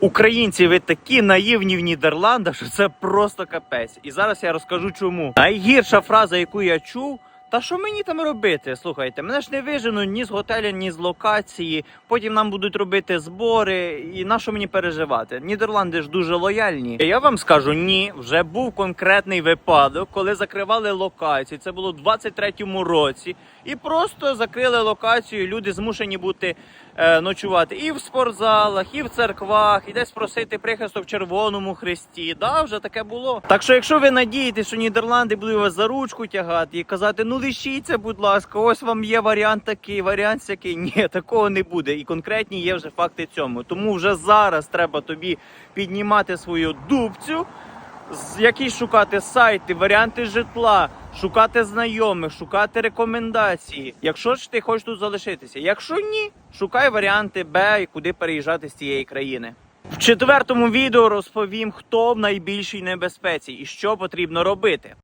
Українці, ви такі наївні в Нідерландах, що це просто капець. І зараз я розкажу чому. Найгірша фраза, яку я чув. Та що мені там робити? Слухайте, мене ж не виженуть ні з готеля, ні з локації. Потім нам будуть робити збори. І на що мені переживати? Нідерланди ж дуже лояльні. Я вам скажу, ні, вже був конкретний випадок, коли закривали локації. Це було в 23-му році. І просто закрили локацію. Люди змушені бути е, ночувати і в спортзалах, і в церквах, і десь просити прихисток в Червоному Хресті. Да, вже таке було. Так що, якщо ви надієтесь, що Нідерланди будуть вас за ручку тягати і казати, ну лишіться, будь ласка, ось вам є варіант такий, варіант сякий. Ні, такого не буде. І конкретні є вже факти цьому. Тому вже зараз треба тобі піднімати свою дубцю з якісь шукати сайти, варіанти житла, шукати знайомих, шукати рекомендації. Якщо ж ти хочеш тут залишитися, якщо ні, шукай варіанти Б і куди переїжджати з цієї країни. В четвертому відео розповім, хто в найбільшій небезпеці і що потрібно робити.